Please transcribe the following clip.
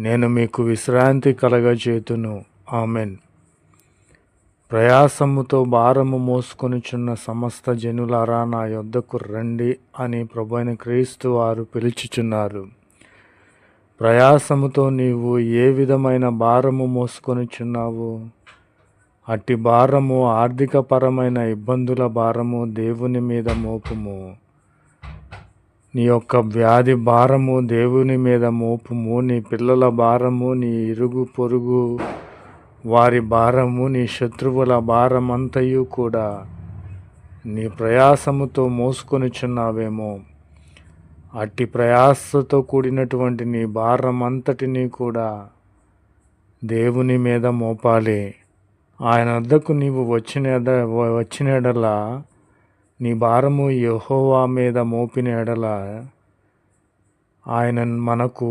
నేను మీకు విశ్రాంతి కలగజేతును. ఆమెన్. ప్రయాసముతో భారము మోసుకొనిచున్న సమస్త జనులారా నా యొద్దకు రండి అని ప్రభుని క్రీస్తు వారు పిలుచుచున్నారు. ప్రయాసముతో నీవు ఏ విధమైన భారము మోసుకొనిచున్నావు? అట్టి భారము ఆర్థికపరమైన ఇబ్బందుల భారము దేవుని మీద మోపుము. నీ యొక్క వ్యాధి భారము దేవుని మీద మోపుము నీ పిల్లల భారము నీ ఇరుగు పొరుగు వారి భారము నీ శత్రువుల భారమంతయు కూడా నీ ప్రయాసముతో మోసుకొనిచున్నావేమో. అట్టి ప్రయాసతో కూడినటువంటి నీ భారమంతటినీ కూడా దేవుని మీద మోపాలి. ఆయన వద్దకు నీవు వచ్చిన ఎడ- వచ్చిన నీ భారము యహోవా మీద మోపిన ఎడల ఆయన మనకు